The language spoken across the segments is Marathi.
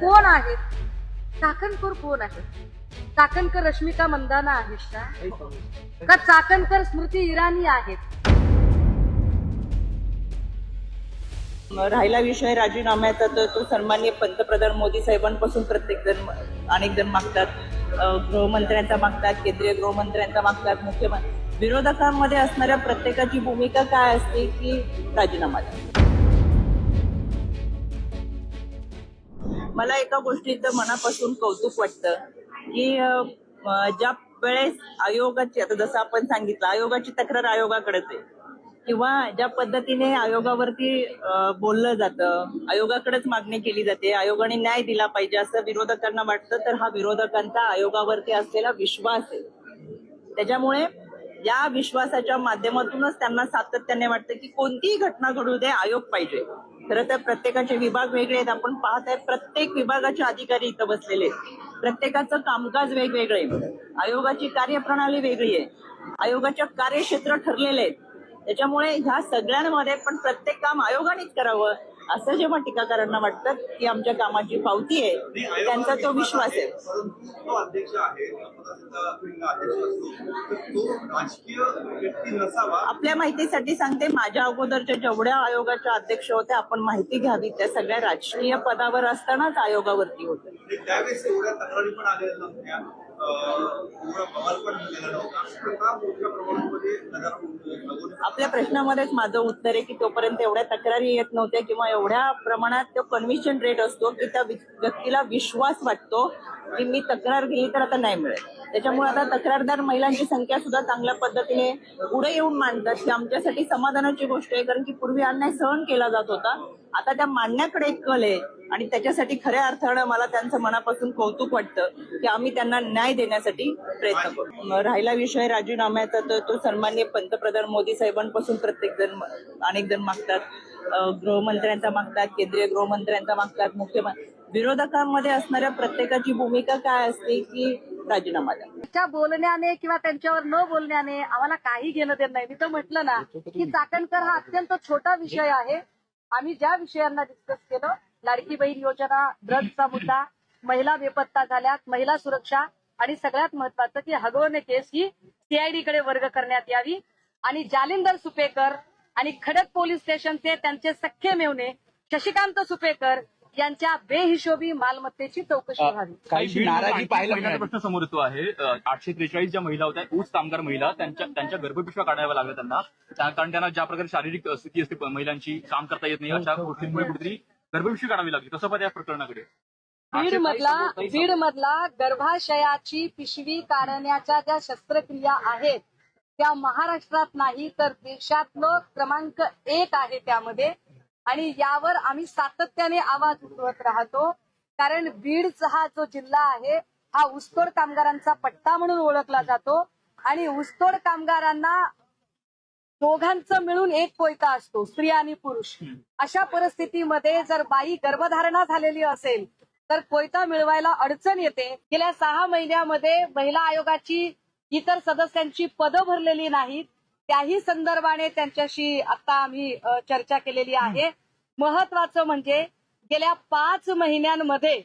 कोण आहेत चाकणकर कोण आहेत चाकणकर रश्मिका मंदाना आहेत का? का चाकणकर स्मृती इराणी आहेत? राहिला विषय राजीनाम्याचा तर तो सन्मान्य पंतप्रधान मोदी साहेबांपासून प्रत्येक जण अनेक जण मागतात. अं, गृहमंत्र्यांचा मागतात केंद्रीय गृहमंत्र्यांचा मागतात मुख्यमंत्री विरोधकांमध्ये असणाऱ्या प्रत्येकाची भूमिका काय असते की राजीनामा द्या. मला एका गोष्टीचं मनापासून कौतुक वाटतं की ज्या वेळेस आयोगाची आता जसं आपण सांगितलं आयोगाची तक्रार आयोगाकडेच आहे. किंवा ज्या पद्धतीने आयोगावरती बोललं जातं आयोगाकडेच मागणी केली जाते आयोगाने न्याय दिला पाहिजे असं विरोधकांना वाटतं तर हा विरोधकांचा आयोगावरती असलेला विश्वास आहे. त्याच्यामुळे या विश्वासाच्या माध्यमातूनच त्यांना सातत्याने वाटतं की कोणतीही घटना घडू दे आयोग पाहिजे. खरं तर प्रत्येकाचे विभाग वेगळे आहेत. आपण पाहत आहे प्रत्येक विभागाचे अधिकारी इथं बसलेले आहेत. प्रत्येकाचं कामकाज वेगवेगळे आहे. आयोगाची कार्यप्रणाली वेगळी आहे. आयोगाच्या कार्यक्षेत्र ठरलेले आहेत. त्याच्यामुळे ह्या सगळ्यांमध्ये पण प्रत्येक काम आयोगानेच करावं. असं जेव्हा टीकाकारांना वाटतं की आमच्या कामाची पावती आहे त्यांचा तो विश्वास आहे. आपल्या माहितीसाठी सांगते माझ्या अगोदरच्या जेवढ्या आयोगाच्या अध्यक्ष होत्या आपण माहिती घ्यावी त्या सगळ्या राजकीय पदावर असतानाच आयोगावरती होत्या त्यावेळेस एवढ्या तक्रारी पण आलेल्या नव्हत्या. आपल्या प्रश्नामध्येच माझं उत्तर आहे की तोपर्यंत एवढ्या तक्रारी येत नव्हत्या किंवा एवढ्या प्रमाणात तो कन्व्हिशन रेट असतो की त्या व्यक्तीला विश्वास वाटतो की मी तक्रार केली तर आता नाही मिळेल. त्याच्यामुळे आता तक्रारदार महिलांची संख्या सुद्धा चांगल्या पद्धतीने पुढे येऊन मांडतात की आमच्यासाठी समाधानाची गोष्ट आहे. कारण की पूर्वी अन्याय सहन केला जात होता. आता त्या मांडण्याकडे एक कल आहे आणि त्याच्यासाठी खऱ्या अर्थानं मला त्यांचं मनापासून कौतुक वाटतं की आम्ही त्यांना न्याय देण्यासाठी प्रयत्न करू. राहिला विषय राजीनाम्याचा तर तो सन्मान्य पंतप्रधान मोदी साहेबांपासून प्रत्येक जण अनेक जण मागतात. गृहमंत्र्यांचा मागतात केंद्रीय गृहमंत्र्यांचा मागतात मुख्यमंत्री विरोधकांमध्ये असणाऱ्या प्रत्येकाची भूमिका काय असते की राजीनामा द्या. त्यांच्या बोलण्याने किंवा त्यांच्यावर न बोलण्याने आम्हाला काही घेणं देणं नाही. मी तर म्हटलं ना की चाकणकर हा अत्यंत छोटा विषय आहे. आम्ही ज्या विषयांना डिस्कस केलं लाडकी बहीण योजना ड्रग्जचा मुद्दा महिला बेपत्ता झाल्यात महिला सुरक्षा आणि सगळ्यात महत्वाचं की हगवणे केस ही सीआयडी कडे वर्ग करण्यात यावी. आणि जालिंदर सुपेकर आणि खडक पोलीस स्टेशनचे त्यांचे सख्खे मेवणे शशिकांत सुपेकर यांच्या बेहिशोबी मालमत्तेची चौकशी व्हावी. काही नाराजी मिळाली. प्रश्न समोर येतो आहे. आठशे त्रेचाळीस ज्या महिला होत्या ऊस कामगार महिला त्यांच्या त्यांच्या गर्भपिशव्या काढाव्या लागल्या त्यांना. त्या- कारण त्यांना ज्या प्रकारे शारीरिक स्थिती असते महिलांची काम करता येत नाही अशा गोष्टींमुळे कुठेतरी गर्भपिशवी काढावी लागली. कसं पाहिजे या प्रकरणाकडे. बीड मधला बीड मधला गर्भाशयाची पिशवी काढण्याच्या ज्या शस्त्रक्रिया आहेत त्या महाराष्ट्रात नाही तर देशातलं क्रमांक एक आहे त्यामध्ये. आणि यावर आम्ही सातत्याने आवाज उठवत राहतो. कारण बीडचा हा जो जिल्हा आहे हा ऊसतोड कामगारांचा पट्टा म्हणून ओळखला जातो. आणि ऊसतोड कामगारांना दोघांचं मिळून एक कोयता असतो स्त्री आणि पुरुष. अशा परिस्थितीमध्ये जर बाई गर्भधारणा झालेली असेल तर कोयता मिळवायला अडचण येते. गेल्या सहा महिन्यामध्ये महिला आयोगाची इतर सदस्यांची पदं भरलेली नाहीत. त्याही संदर्भाने त्यांच्याशी आता आम्ही चर्चा केलेली आहे. महत्वाचं म्हणजे गेल्या पाच महिन्यांमध्ये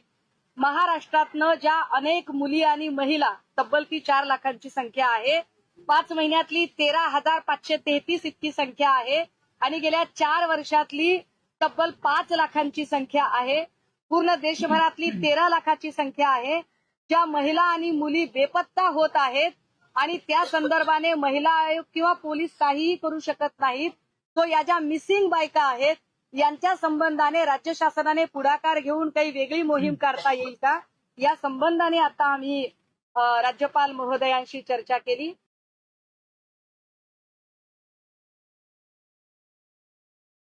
महाराष्ट्रातनं ज्या अनेक मुली आणि महिला तब्बल ती चार लाखांची संख्या आहे पाच महिन्यातली तेरा हजार पाचशे तेहतीस इतकी संख्या आहे आणि गेल्या चार वर्षातली तब्बल पाच लाखांची संख्या आहे. पूर्ण देशभरातली तेरा लाखाची संख्या आहे. ज्या महिला आणि मुली बेपत्ता होत आहेत आणि त्या संदर्भाने महिला आयोग किंवा पोलीस काहीही करू शकत नाहीत. तो या ज्या मिसिंग बायका आहेत यांच्या संबंधाने राज्य शासनाने पुढाकार घेऊन काही वेगळी मोहीम करता येईल का? या संबंधाने आता आम्ही राज्यपाल महोदयांशी चर्चा केली.